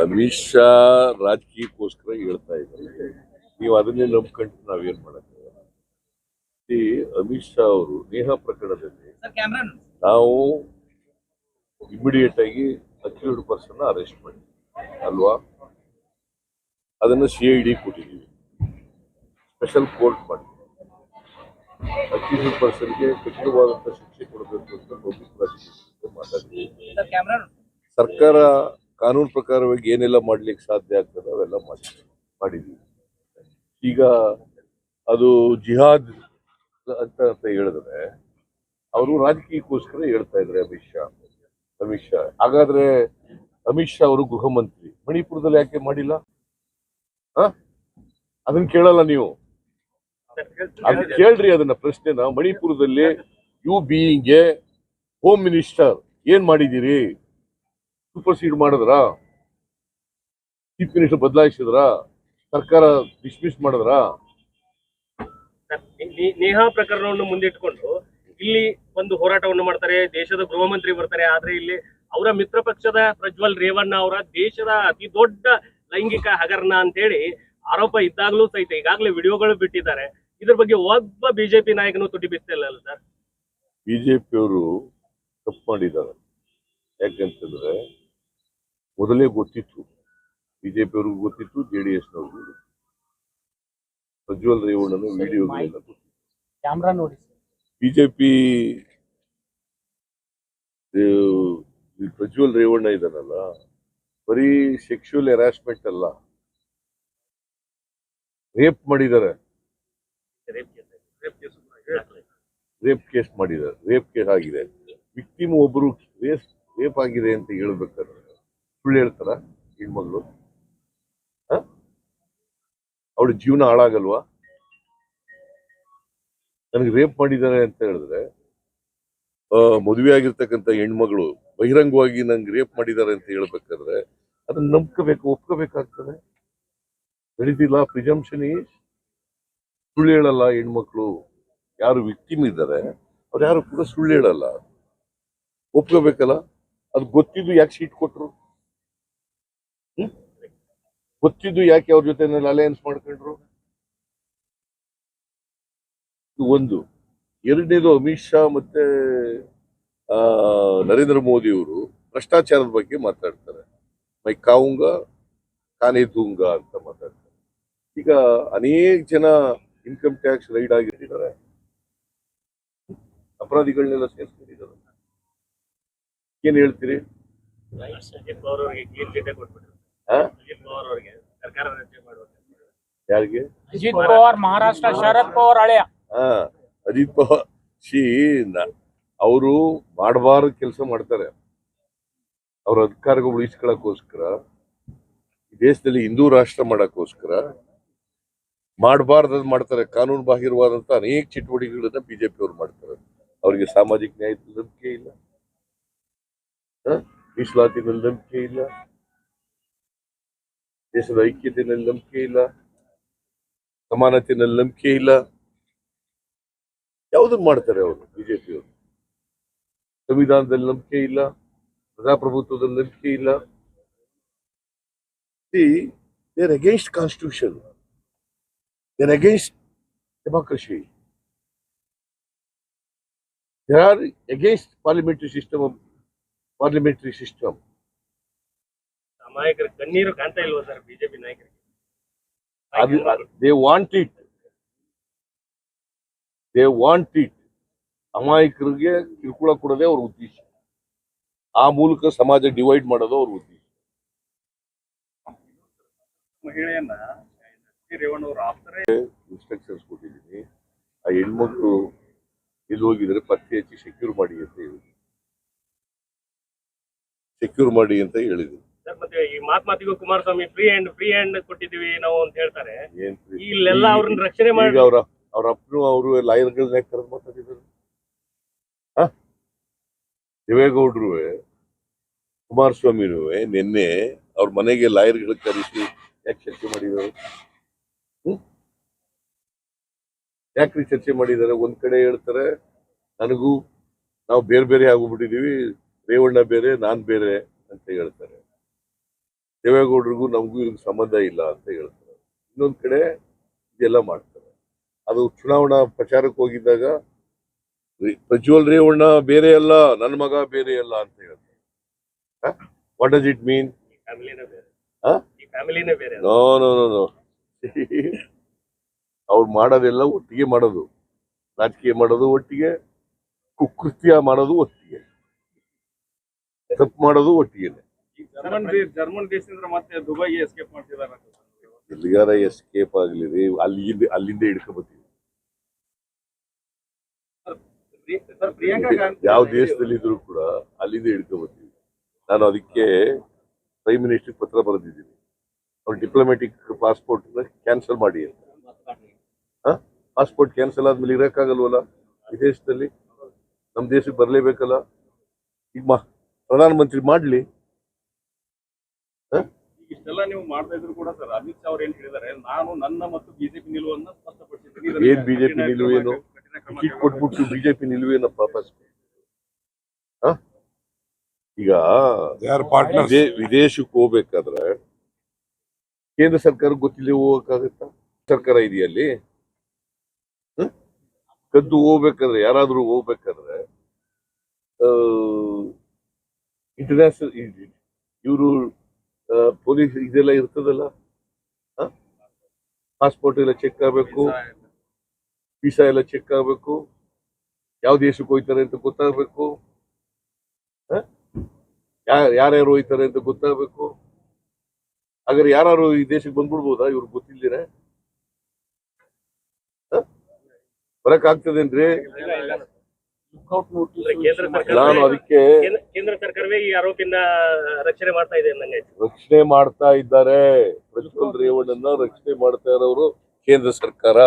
ಅಮಿತ್ ಶಾ ರಾಜಕೀಯಕ್ಕೋಸ್ಕರ ಹೇಳ್ತಾ ಇದ್ದಾರೆ. ನೀವು ಅದನ್ನೇ ನಂಬ್ಕೊಂಡು ನಾವೇನ್ ಮಾಡಕ್ಕಾಗಲ್ಲ. ಈ ಅಮಿತ್ ಶಾ ಅವರು ನೇಹಾ ಪ್ರಕರಣದಲ್ಲಿ ನಾವು ಇಮಿಡಿಯೇಟ್ ಆಗಿ ಅಕ್ಯೂರ್ಡ್ ಪರ್ಸನ್ ಅರೆಸ್ಟ್ ಮಾಡಿ. ಅಲ್ವಾ? ಅದನ್ನ ಸಿ ಐ ಡಿ ಕೊಟ್ಟಿದ್ದೀವಿ. ಸ್ಪೆಷಲ್ ಕೋರ್ಟ್ ಮಾಡಿ ಅಕ್ಯೂರ್ಡ್ ಪರ್ಸನ್ಗೆ ಕಠಿಣವಾದಂತ ಶಿಕ್ಷೆ ಕೊಡಬೇಕು ಅಂತ ಮಾತಾಡಿದ್ದೀವಿ ಕ್ಯಾಮ್ರಾ ಸರ್ಕಾರ ಕಾನೂನು ಪ್ರಕಾರವಾಗಿ ಏನೆಲ್ಲ ಮಾಡ್ಲಿಕ್ಕೆ ಸಾಧ್ಯ ಆಗ್ತದೆ ಅವೆಲ್ಲ ಮಾಡಿ ಮಾಡಿದ್ವಿ. ಈಗ ಅದು ಜಿಹಾದ್ ಅಂತ ಅಂತ ಹೇಳಿದ್ರೆ ಅವರು ರಾಜಕೀಯಕ್ಕೋಸ್ಕರ ಹೇಳ್ತಾ ಇದ್ರೆ ಅಮಿತ್ ಶಾ. ಅಮಿತ್ ಶಾ. ಹಾಗಾದ್ರೆ ಅಮಿತ್ ಶಾ ಅವರು ಗೃಹ ಮಂತ್ರಿ ಮಣಿಪುರದಲ್ಲಿ ಯಾಕೆ ಮಾಡಿಲ್ಲ? ಹ? ಅದನ್ನ ಕೇಳಲ್ಲ ನೀವು. ಅದನ್ನ ಕೇಳ್ರಿ ಅದನ್ನ ಪ್ರಶ್ನೆನ. ಮಣಿಪುರದಲ್ಲಿ ಯು ಬೀಯಿಂಗ್ ಹೋಮ್ ಮಿನಿಸ್ಟರ್ ಏನ್ ಮಾಡಿದ್ದೀರಿ ಸೂಪರ್ಸೀಡ್ ಮಾಡಿದ್ರ? ಚೀಫ್ ಮಿನಿಸ್ಟರ್ ಬದಲಾಯಿಸಿದ್ರ? ಸರ್ಕಾರ ಡಿಸ್ಮಿಸ್ ಮಾಡಿದ್ರ? ನೇಹಾ ಪ್ರಕರಣವನ್ನು ಮುಂದಿಟ್ಕೊಂಡು ಇಲ್ಲಿ ಒಂದು ಹೋರಾಟವನ್ನು ಮಾಡ್ತಾರೆ, ದೇಶದ ಗೃಹ ಮಂತ್ರಿ ಬರ್ತಾರೆ, ಆದ್ರೆ ಇಲ್ಲಿ ಅವರ ಮಿತ್ರ ಪಕ್ಷದ ಪ್ರಜ್ವಲ್ ರೇವಣ್ಣ ಅವರ ದೇಶದ ಅತಿ ದೊಡ್ಡ ಲೈಂಗಿಕ ಹಗರಣ ಅಂತ ಹೇಳಿ ಆರೋಪ ಇದ್ದಾಗಲೂ ಸಹಿತ ಈಗಾಗಲೇ ವಿಡಿಯೋಗಳು ಬಿಟ್ಟಿದ್ದಾರೆ. ಇದ್ರ ಬಗ್ಗೆ ಒಬ್ಬ ಬಿಜೆಪಿ ನಾಯಕನು ತುಟಿ ಬಿತ್ತಿಲ್ಲ ಸರ್? ಬಿಜೆಪಿಯವರು ತಪ್ಪು ಮಾಡಿದ್ದಾರೆ. ಯಾಕಂತಂದ್ರೆ ಮೊದಲೇ ಗೊತ್ತಿತ್ತು ಬಿಜೆಪಿ ಅವ್ರಿಗೂ ಗೊತ್ತಿತ್ತು ಜೆ ಡಿ ಎಸ್ನವ್ರಿಗೂ ಪ್ರಜ್ವಲ್ ರೇವಣ್ಣನ ವಿಡಿಯೋಗಳೆಲ್ಲ ಗೊತ್ತಿತ್ತು ಕ್ಯಾಮ್ರಾ ನೋಡಿ ಬಿಜೆಪಿ ಪ್ರಜ್ವಲ್ ರೇವಣ್ಣ ಇದನ್ನಲ್ಲ ಬರೀ ಸೆಕ್ಷುವಲ್ ಹೆರಾಸ್ಮೆಂಟ್ ಅಲ್ಲ ರೇಪ್ ಮಾಡಿದ್ದಾರೆ. ರೇಪ್ ಕೇಸ್ ಮಾಡಿದ್ದಾರೆ ರೇಪ್ ಕೇಸ್ ಆಗಿದೆ. ವಿಕ್ಟಿಮ್ ಒಬ್ರು ರೇಪ್ ರೇಪ್ ಆಗಿದೆ ಅಂತ ಹೇಳ್ಬೇಕಾದ್ರೆ ಸುಳ್ಳು ಹೇಳ್ತಾರ ಹೆಣ್ಮಗಳು? ಅವಳ ಜೀವನ ಹಾಳಾಗಲ್ವಾ? ನನಗೆ ರೇಪ್ ಮಾಡಿದ್ದಾರೆ ಅಂತ ಹೇಳಿದ್ರೆ ಮದುವೆ ಆಗಿರ್ತಕ್ಕಂಥ ಹೆಣ್ಮಗಳು ಬಹಿರಂಗವಾಗಿ ನಂಗೆ ರೇಪ್ ಮಾಡಿದ್ದಾರೆ ಅಂತ ಹೇಳ್ಬೇಕಾದ್ರೆ ಅದನ್ನ ನಂಬ್ಕೋಬೇಕು ಒಪ್ಕೋಬೇಕಾಗ್ತದೆ. ನಡೀತಿಲ್ಲ ಪ್ರಿಜಂಪ್ಷನ್ ಸುಳ್ಳು ಹೇಳಲ್ಲ ಹೆಣ್ಮಕ್ಳು. ಯಾರು ವಿಕ್ಟಿಮ್ ಇದ್ದಾರೆ, ಅವ್ರು ಯಾರು ಕೂಡ ಸುಳ್ಳು ಹೇಳಲ್ಲ ಒಪ್ಕೋಬೇಕಲ್ಲ? ಅದು ಗೊತ್ತಿದ್ದು ಯಾಕೆ ಸೀಟ್ ಕೊಟ್ರು? ಗೊತ್ತಿದ್ದು ಯಾಕೆ ಅವ್ರ ಜೊತೆ ಅಲಯನ್ಸ್ ಮಾಡ್ಕೊಂಡ್ರು? ಇದು ಒಂದು. ಎರಡನೇದು ಅಮಿತ್ ಶಾ ಮತ್ತೆ ನರೇಂದ್ರ ಮೋದಿ ಅವರು ಭ್ರಷ್ಟಾಚಾರದ ಬಗ್ಗೆ ಮಾತಾಡ್ತಾರೆ. ಮೈ ಕಾವುಂಗ, ಕಾನೇ ದೂಂಗ ಅಂತ ಮಾತಾಡ್ತಾರೆ. ಈಗ ಅನೇಕ ಜನ ಇನ್ಕಮ್ ಟ್ಯಾಕ್ಸ್ ರೈಡ್ ಆಗಿರ್ತಿದ್ದಾರೆ ಅಪರಾಧಿಗಳನ್ನೆಲ್ಲ ಸೇರಿಸ್ಕೊಂಡಿದ್ದಾರೆ. ಏನ್ ಹೇಳ್ತೀರಿ? ಅಜಿತ್ ಪವಾರ್ ಅವರಿಗೆ ಕ್ಲೀನ್ ಚಿಟ್ಟೆ ಕೊಟ್ಬಿಟ್ರು. ಆ? ಅಜಿತ್ ಅವರಿಗೆ ಸರ್ಕಾರ ರಚನೆ ಮಾಡುವ ಯಾರಿಗೆ? ಅಜಿತ್ ಪವಾರ್ ಮಹಾರಾಷ್ಟ್ರ ಶರದ್ ಪವಾರ್ ಹಳೆಯ. ಹಾ ಅಜಿತ್ ಪವಾರ್. ಶಿ ಅವರು ಮಾಡಬಾರ ಕೆಲಸ ಮಾಡ್ತಾರೆ. ಅವ್ರ ಅಧಿಕಾರಗಳು ಉಳಿಸ್ಕೊಳಕ್ಕೋಸ್ಕರ ದೇಶದಲ್ಲಿ ಹಿಂದೂ ರಾಷ್ಟ್ರ ಮಾಡಕ್ಕೋಸ್ಕರ ಮಾಡಬಾರ್ದದ್ ಮಾಡ್ತಾರೆ. ಕಾನೂನು ಬಾಹಿರವಾದಂತ ಅನೇಕ ಚಟುವಟಿಕೆಗಳನ್ನ ಬಿಜೆಪಿ ಅವ್ರು ಮಾಡ್ತಾರೆ. ಅವರಿಗೆ ಸಾಮಾಜಿಕ ನ್ಯಾಯದ ನಂಬಿಕೆ ಇಲ್ಲ? ಮೀಸಲಾತಿನಲ್ಲಿ ನಂಬಿಕೆ ಇಲ್ಲ. ದೇಶದ ಐಕ್ಯತೆಯಲ್ಲಿ ನಂಬಿಕೆ ಇಲ್ಲ. ಸಮಾನತೆಯಲ್ಲಿ ನಂಬಿಕೆ ಇಲ್ಲ. ಯಾವುದನ್ನ ಮಾಡ್ತಾರೆ ಅವರು ಬಿಜೆಪಿಯವರು? ಸಂವಿಧಾನದಲ್ಲಿ ನಂಬಿಕೆ ಇಲ್ಲ. ಪ್ರಜಾಪ್ರಭುತ್ವದಲ್ಲಿ ನಂಬಿಕೆ ಇಲ್ಲ. They're against constitution they're against democracy there are against parliamentary system parliamentary system ಅಮಾಯಕರ ಕಣ್ಣೀರು ಕಾಣ್ತಾ ಇಲ್ವಾ ಸರ್ ಬಿಜೆಪಿ ನಾಯಕರಿಗೆ? ಅದು they want it they want it ಅಮಾಯಕರಿಗೆ ಕಿರುಕುಳ ಕೊಡೋದೇ ಅವ್ರ ಉದ್ದೇಶ. ಆ ಮೂಲಕ ಸಮಾಜ ಡಿವೈಡ್ ಮಾಡೋದು ಅವ್ರ ಉದ್ದೇಶ. ಮಹಿಳೆಯನ್ನ ಇನ್ಸ್ಟ್ರಕ್ಷನ್ಸ್ ಕೊಟ್ಟಿದ್ದೀನಿ. ಆ ಹೆಣ್ಮಕ್ಳು ಇಲ್ಲಿ ಹೋಗಿದ್ರೆ ಪತ್ತೆ ಹಚ್ಚಿ ಸೆಕ್ಯೂರ್ ಮಾಡಿ ಅಂತ ಹೇಳಿದ್ರು. ಸೆಕ್ಯೂರ್ ಮಾಡಿ ಅಂತ ಹೇಳಿದ್ರು. ಮತ್ತೆ ಈ ಮಾತ್ ಮಾತಿಗೂ Kumaraswamy free hand free hand ಕೊಟ್ಟಿದೀವಿ ನಾವು ಅಂತ ಹೇಳ್ತಾರೆ. ಇಲ್ಲೆಲ್ಲ ಅವ್ರನ್ನ ರಕ್ಷಣೆ ಮಾಡಿ ಅವ್ರ ಅವ್ರ ಅಪ್ಪನು ಅವರು ಲಾಯರ್ಗಳನ್ನ ಕರೆದು ಮಾತಾಡಿದ್ರು ಹ? ದೇವೇಗೌಡರು ಕುಮಾರಸ್ವಾಮಿನೂ ನಿನ್ನೆ ಅವ್ರ ಮನೆಗೆ ಲಾಯರ್ಗಳ ಕರೆಸಿ ಯಾಕೆ ಚರ್ಚೆ ಮಾಡಿದ್ದಾರೆ ಹ್ಮ್ ಯಾಕ್ರಿ ಚರ್ಚೆ ಮಾಡಿದ್ದಾರೆ ಒಂದ್ ಕಡೆ ಹೇಳ್ತಾರೆ ನನಗೂ ನಾವು ಬೇರೆ ಬೇರೆ ಆಗೋಗ್ಬಿಟ್ಟಿದೀವಿ ರೇವಣ್ಣ ಬೇರೆ ನಾನ್ ಬೇರೆ ಅಂತ ಹೇಳ್ತಾರೆ. ದೇವೇಗೌಡರಿಗೂ ನಮಗೂ ಇವ್ರಿಗೆ ಸಂಬಂಧ ಇಲ್ಲ ಅಂತ ಹೇಳ್ತಾರೆ. ಇನ್ನೊಂದ್ ಕಡೆ ಇದೆಲ್ಲ ಮಾಡ್ತಾರೆ. ಅದು ಚುನಾವಣಾ ಪ್ರಚಾರಕ್ಕೆ ಹೋಗಿದ್ದಾಗ ಪ್ರಜ್ವಲ್ ರೇವಣ್ಣ ಬೇರೆ ಅಲ್ಲ ನನ್ನ ಮಗ ಬೇರೆ ಅಲ್ಲ ಅಂತ ಹೇಳ್ತಾರೆ. What does it mean no no no no ಅವ್ರು ಮಾಡೋದೆಲ್ಲ ಒಟ್ಟಿಗೆ ಮಾಡೋದು. ರಾಜಕೀಯ ಮಾಡೋದು ಒಟ್ಟಿಗೆ ಕುಕೃತ್ಯ ಮಾಡೋದು ಒಟ್ಟಿಗೆ. ತಪ್ಪು ಮಾಡೋದು ಒಟ್ಟಿಗೆ ಈಗ ಜರ್ಮನ್ ದೇಶದಿಂದ ಮತ್ತೆ ದುಬೈಗೆ ಎಸ್ಕೇಪ್ ಎಲ್ಲಿಗಾರ ಎಸ್ಕೇಪ್ ಆಗ್ಲಿ ರೀ ಅಲ್ಲಿಂದ ಅಲ್ಲಿಂದ ಹಿಡ್ಕೊಬತ್ತೀವಿ. ಯಾವ ದೇಶದಲ್ಲಿ ಇದ್ರು ಕೂಡ ಅಲ್ಲಿಂದ ಹಿಡ್ಕೊಬತ್ತೀವಿ. ನಾನು ಅದಕ್ಕೆ ಪ್ರೈಮ್ ಮಿನಿಸ್ಟರ್ ಪತ್ರ ಬರೆದಿದ್ದೀನಿ. ಅವ್ರ ಡಿಪ್ಲೊಮ್ಯಾಟಿಕ್ ಪಾಸ್ಪೋರ್ಟ್ ಕ್ಯಾನ್ಸಲ್ ಮಾಡಿ ಅಂತ. ಪಾಸ್ಪೋರ್ಟ್ ಕ್ಯಾನ್ಸಲ್ ಆದ್ಮೇಲೆ ಇರಕ್ಕಾಗಲ್ವಲ್ಲ? ವಿದೇಶದಲ್ಲಿ ನಮ್ಮ ದೇಶಕ್ಕೆ ಬರಲೇಬೇಕಲ್ಲ? ಈಗ ಮಾ ಪ್ರಧಾನಮಂತ್ರಿ ಮಾಡ್ಲಿ. ಇಷ್ಟೆಲ್ಲ ನೀವು ಮಾಡ್ತಾ ಇದ್ರು ಕೂಡ ಸರ್ ಅಮಿತ್ ಶಾ ಅವ್ರು ಏನ್ ಹೇಳಿದ್ದಾರೆ? ನಾನು ನನ್ನ ಮತ್ತು ಬಿಜೆಪಿ ನಿಲುವನ್ನ ಸ್ಪಷ್ಟಪಡಿಸಿದ್ದೀನಿ. ಏನ್ BJP ನಿಲುವು ಏನು? ಕಠಿಣ ಕ್ರಮ ಟಿಕೆಟ್ ಕೊಟ್ಬಿಟ್ಟು ಬಿಜೆಪಿ ನಿಲುವೇನಪ್ಪ ಫಸ್ಟ್? ಈಗ ವಿದೇ- ವಿದೇಶಕ್ಕೆ ಹೋಗ್ಬೇಕಾದ್ರೆ ಕೇಂದ್ರ ಸರ್ಕಾರ ಗೊತ್ತಿಲ್ಲ ಹೋಗಕ್ಕಾಗತ್ತಾ? ಸರ್ಕಾರ ಇದೆಯಲ್ಲಿ ಕದ್ದು ಹೋಗ್ಬೇಕಾದ್ರೆ ಯಾರಾದರೂ ಹೋಗ್ಬೇಕಾದ್ರೆ ಇಂಟರ್ನ್ಯಾಷನಲ್ ಇವರು ಪೊಲೀಸ್ ಇದೆಲ್ಲ ಇರ್ತದಲ್ಲ? ಪಾಸ್ಪೋರ್ಟ್ ಎಲ್ಲ ಚೆಕ್ ಆಗಬೇಕು. ವೀಸಾ ಎಲ್ಲ. ಚೆಕ್ ಆಗಬೇಕು. ಯಾವ ದೇಶಕ್ಕೆ ಹೋಯ್ತಾರೆ ಅಂತ ಗೊತ್ತಾಗಬೇಕು. ಯಾರ್ಯಾರು ಹೋಯ್ತಾರೆ ಅಂತ ಗೊತ್ತಾಗಬೇಕು. ಹಾಗಾದ್ರೆ ಯಾರು ಈ ದೇಶಕ್ಕೆ ಬಂದ್ಬಿಡ್ಬೋದಾ? ಇವ್ರಿಗೆ ಗೊತ್ತಿಲ್ದಿರ ಬರಕ್ ಆಗ್ತದೇನ್ರಿ ಅಂದ್ರೆ ಕೇಂದ್ರ ಸರ್ಕಾರ ನಾನು ಅದಕ್ಕೆ ಕೇಂದ್ರ- ಸರ್ಕಾರವೇ ಈ ಆರೋಪಿನ ರಕ್ಷಣೆ ಮಾಡ್ತಾ ಇದೆ ರಕ್ಷಣೆ ಮಾಡ್ತಾ ಇದ್ದಾರೆ. ಪ್ರಜ್ವಲ್ ರೇವಣ್ಣನ ರಕ್ಷಣೆ ಮಾಡ್ತಾ ಇರೋರು ಕೇಂದ್ರ ಸರ್ಕಾರ.